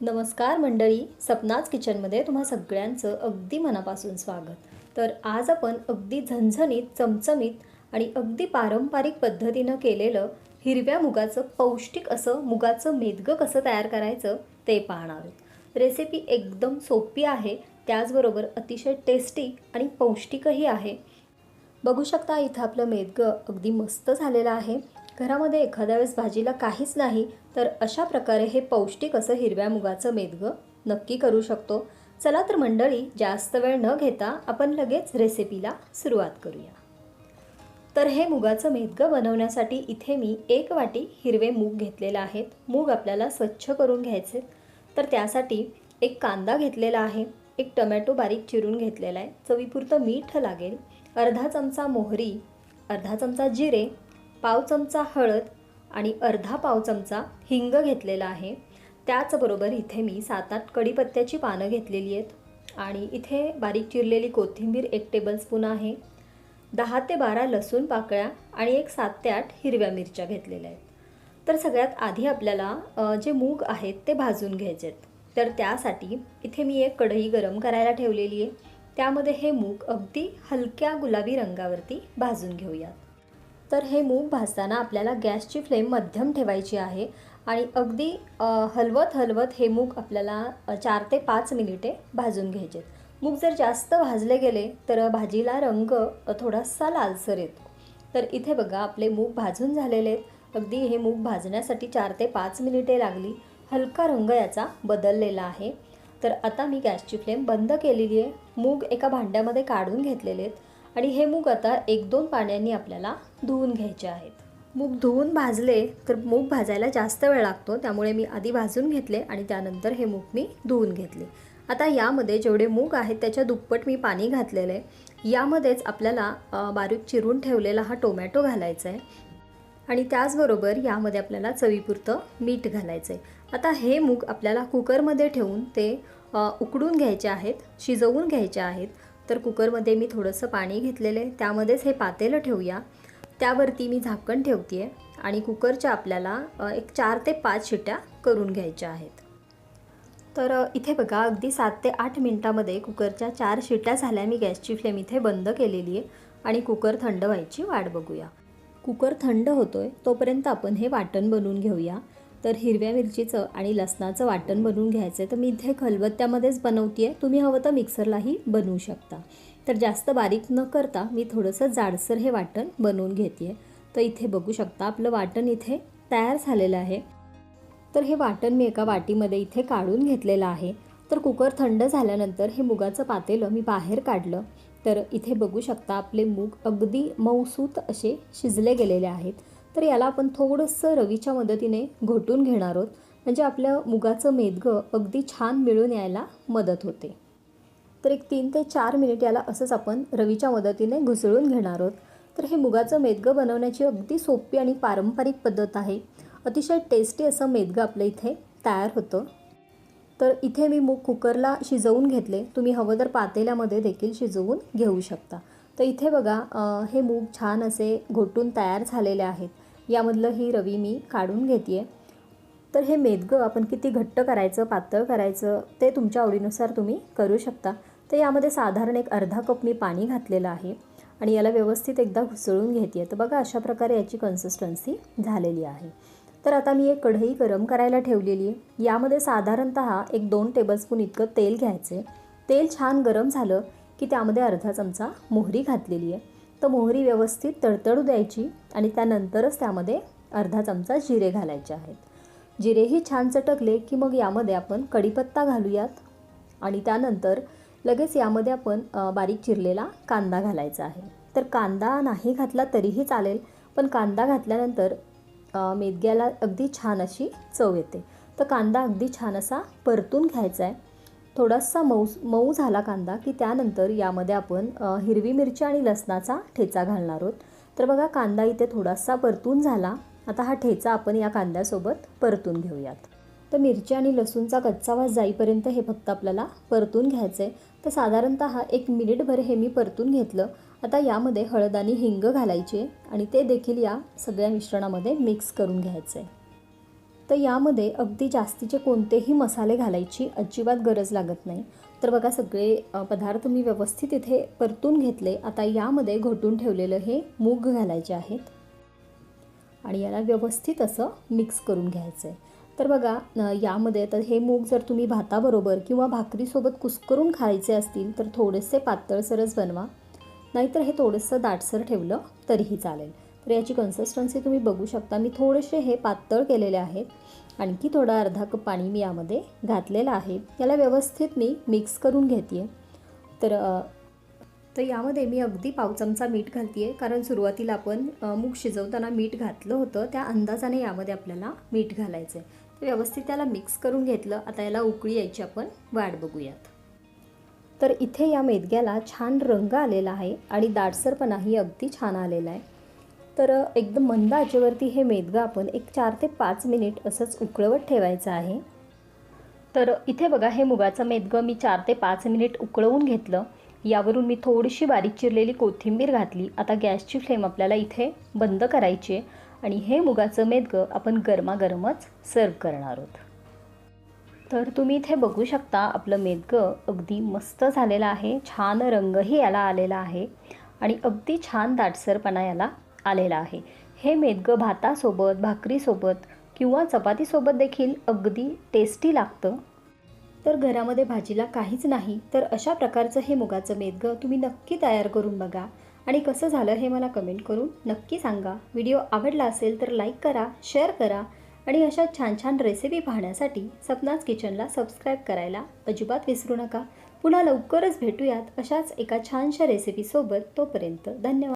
नमस्कार मंडळी सपनाच किचनमध्ये तुम्हा सगळ्यांचं अगदी मनापासून स्वागत. तर आज आपण अगदी झणझणीत चमचमीत आणि अगदी पारंपरिक पद्धतीनं केलेलं हिरव्या मुगाचं पौष्टिक असं मुगाचं मेदगं कसं तयार करायचं ते पाहणार आहोत रेसिपी एकदम सोपी आहे त्याचबरोबर अतिशय टेस्टी आणि पौष्टिकही आहे. बघू शकता इथं आपलं मेदगं अगदी मस्त झालेलं आहे. घरामध्ये एखाद्या वेळेस भाजीला काहीच नाही तर अशा प्रकारे हे पौष्टिक असं हिरव्या मुगाचं मेदगं नक्की करू शकतो. चला तर मंडळी जास्त वेळ न घेता आपण लगेच रेसिपीला सुरुवात करूया. तर हे मुगाचं मेदगं बनवण्यासाठी इथे मी एक वाटी हिरवे मूग घेतलेले आहेत. मूग आपल्याला स्वच्छ करून घ्यायचे. तर त्यासाठी एक कांदा घेतलेला आहे एक टमॅटो बारीक चिरून घेतलेला आहे. चवीपुरतं मीठ लागेल. अर्धा चमचा मोहरी अर्धा चमचा जिरे पाव चमचा हळद आणि अर्धा पाव चमचा हिंग घेतलेला आहे. त्याचबरोबर इथे मी सात आठ कढीपत्त्याची पानं घेतलेली आहेत. आणि इथे बारीक चिरलेली कोथिंबीर एक टेबलस्पून आहे. दहा ते बारा लसूण पाकळ्या आणि एक सात ते आठ हिरव्या मिरच्या घेतलेल्या आहेत. तर सगळ्यात आधी आपल्याला जे मूग आहेत ते भाजून घ्यायचे आहेत. तर त्यासाठी इथे मी एक कढई गरम करायला ठेवलेली आहे. त्यामध्ये हे मूग अगदी हलक्या गुलाबी रंगावरती भाजून घेऊयात. तर हे मूग भाजताना आपल्याला गॅसची फ्लेम मध्यम ठेवायची आहे. आणि अगदी हलवत हलवत हे मूग आपल्याला चार ते पाच मिनिटे भाजून घ्यायचे मूग जर जास्त भाजले गेले तर भाजीला रंग थोडासा लालसर येतो. तर इथे बघा आपले मूग भाजून झालेले आहेत. अगदी हे मूग भाजण्यासाठी चार ते पाच मिनिटे लागली. हलका रंग याचा बदललेला आहे. तर आता मी गॅसची फ्लेम बंद केलेली आहे. मूग एका भांड्यामध्ये काढून घेतलेले आहेत. आणि हे मूग आता एक दोन पाण्याने आपल्याला धुवून घ्यायचे आहेत. मूग धुवून भाजले तर मूग भाजायला जास्त वेळ लागतो त्यामुळे मी आधी भाजून घेतले आणि त्यानंतर हे मूग मी धुवून घेतले. आता यामध्ये जेवढे मूग आहेत त्याच्या दुप्पट मी पाणी घातलेलं. आहे यामध्येच आपल्याला बारीक चिरून ठेवलेला हा टोमॅटो घालायचा आहे. आणि त्याचबरोबर यामध्ये आपल्याला चवीपुरतं मीठ घालायचं आहे. आता हे मूग आपल्याला कुकरमध्ये ठेवून ते उकडून घ्यायचे आहेत शिजवून घ्यायचे आहेत. तर कुकरमध्ये मी थोडंसं पाणी घेतलेलं आहे. त्यामध्येच हे पातेलं ठेवूया. त्यावरती मी झाकण ठेवते आहे आणि कुकरच्या आपल्याला एक चार ते पाच शिट्या करून घ्यायच्या आहेत. तर इथे बघा अगदी सात ते आठ मिनटामध्ये कुकरच्या चार शिट्या झाल्या. मी गॅसची फ्लेम इथे बंद केलेली आहे आणि कुकर थंड व्हायची वाट बघूया. कुकर थंड होतोय तोपर्यंत आपण हे वाटण बनवून घेऊया. तर हिरव्या मिरचीचं आणि लसणाचं वाटण बनवून घ्यायचं आहे तर मी इथे खलबत्त्यामध्येच बनवते आहे तुम्ही हवं तर मिक्सरलाही बनवू शकता. तर जास्त बारीक न करता मी थोडंसं जाडसर हे वाटण बनवून घेते आहे तर इथे बघू शकता आपलं वाटण इथे तयार झालेलं आहे. तर हे वाटण मी एका वाटीमध्ये इथे काढून घेतलेलं आहे. तर कुकर थंड झाल्यानंतर हे मुगाचं पातेलं मी बाहेर काढलं. तर इथे बघू शकता आपले मूग अगदी मऊसूत असे शिजले गेलेले आहेत. तर याला आपण थोडंसं रवीच्या मदतीने घोटून घेणार आहोत. म्हणजे आपलं मुगाचं मेदगं अगदी छान मिळून यायला मदत होते. तर एक तीन ते चार मिनिट याला असंच आपण रवीच्या मदतीने घुसळून घेणार आहोत. तर हे मुगाचं मेदगं बनवण्याची अगदी सोपी आणि पारंपरिक पद्धत आहे. अतिशय टेस्टी असं मेदगं आपलं इथे तयार होतं. तर इथे मी मूग कुकरला शिजवून घेतले. तुम्ही हवं तर पातेल्यामध्ये देखील शिजवून घेऊ शकता. तर इथे बघा हे मूग छान असे घोटून तयार झालेले आहेत. यामधलं ही रवी मी काढून घेते तर हे मेदगं आपण किती घट्ट करायचं पातळ करायचं ते तुमच्या आवडीनुसार तुम्ही करू शकता. तर यामध्ये साधारण एक अर्धा कप मी पाणी घातलेलं आहे आणि याला व्यवस्थित एकदा घुसळून घेते तर बघा अशा प्रकारे याची कन्सिस्टन्सी झालेली आहे. तर आता मी एक कढई गरम करायला ठेवलेली आहे यामध्ये साधारणत एक दोन टेबलस्पून इतकं तेल घ्यायचे तेल छान गरम झालं की त्यामध्ये अर्धा चमचा मोहरी घातलेली आहे तर मोहरी व्यवस्थित तडतडू द्यायची आणि त्यानंतरच त्यामध्ये अर्धा चमचा जिरे घालायचे आहेत. जिरेही छान चटकले की मग यामध्ये आपण कढीपत्ता घालूयात आणि त्यानंतर लगेच यामध्ये आपण बारीक चिरलेला कांदा घालायचा आहे. तर कांदा नाही घातला तरीही चालेल पण कांदा घातल्यानंतर मेदग्याला अगदी छान अशी चव येते. तर कांदा अगदी छान असा परतून घ्यायचा आहे. थोडासा मऊ मऊ झाला कांदा की त्यानंतर यामध्ये आपण हिरवी मिरची आणि लसणाचा ठेचा घालणार आहोत. तर बघा कांदा इथे थोडासा परतून झाला. आता हा ठेचा आपण या कांद्यासोबत परतून घेऊयात. तर मिरची आणि लसूणचा कच्चा वास जाईपर्यंत हे फक्त आपल्याला परतून घ्यायचं आहे तर साधारणतः एक मिनिटभर हे मी परतून घेतलं. आता यामध्ये हळद आणि हिंग घालायचे आणि ते देखील या सगळ्या मिश्रणामध्ये मिक्स करून घ्यायचं आहे तर यामध्ये अगदी जास्तीचे कोणतेही मसाले घालायची अजिबात गरज लागत नाही. तर बघा सगळे पदार्थ मी व्यवस्थित इथे परतून घेतले. आता यामध्ये घोटून ठेवलेलं हे मूग घालायचे आहेत. आणि याला व्यवस्थित असं मिक्स करून घ्यायचं आहे तर बघा यामध्ये तर हे मूग जर तुम्ही भाताबरोबर किंवा भाकरीसोबत कुस्करून खायचे असतील तर थोडेसे पातळसरच बनवा. नाहीतर हे थोडंसं दाटसर ठेवलं तरीही चालेल. तर याची कन्सिस्टन्सी तुम्ही बघू शकता. मी थोडेसे हे पातळ केलेले आहेत आणखी थोडा अर्धा कप पाणी मी यामध्ये घातलेलं आहे. याला व्यवस्थित मी मिक्स करून घेते तर तर यामध्ये मी अगदी पाव चमचा मीठ घालते आहे कारण सुरुवातीला आपण मूग शिजवताना मीठ घातलं होतं. त्या अंदाजाने यामध्ये आपल्याला मीठ घालायचं आहे तर व्यवस्थित त्याला मिक्स करून घेतलं. आता याला उकळी यायची आपण वाट बघूयात. तर इथे या मेदग्याला छान रंग आलेला आहे. आणि दाटसरपणाही अगदी छान आलेला आहे. तर एकदम मंद आचेवरती हे मेदगं आपण एक चार ते पाच मिनिट असंच उकळवत ठेवायचं आहे. तर इथे बघा हे मुगाचं मेदगं मी चार ते पाच मिनिट उकळवून घेतलं. यावरून मी थोडीशी बारीक चिरलेली कोथिंबीर घातली. आता गॅसची फ्लेम आपल्याला इथे बंद करायची आहे आणि हे मुगाचं मेदगं आपण गरमागरमच सर्व करणार आहोत. तर तुम्ही इथे बघू शकता आपलं मेदगं अगदी मस्त झालेलं आहे. छान रंगही याला आलेला आहे आणि अगदी छान दाटसरपणा याला आलेला आहे. हे मेदगं भातासोबत भाकरीसोबत किंवा चपातीसोबत देखील अगदी टेस्टी लागतं. तर घरामध्ये भाजीला काहीच नाही तर अशा प्रकारचं हे मुगाचं मेदगं तुम्ही नक्की तयार करून बघा. आणि कसं झालं हे मला कमेंट करून नक्की सांगा. व्हिडिओ आवडला असेल तर लाईक करा शेअर करा आणि अशा छान छान रेसिपी पाहण्यासाठी सपनाच किचनला सबस्क्राईब करायला अजिबात विसरू नका. पुन्हा लवकरच भेटूयात अशाच एका छानशा रेसिपीसोबत तोपर्यंत धन्यवाद.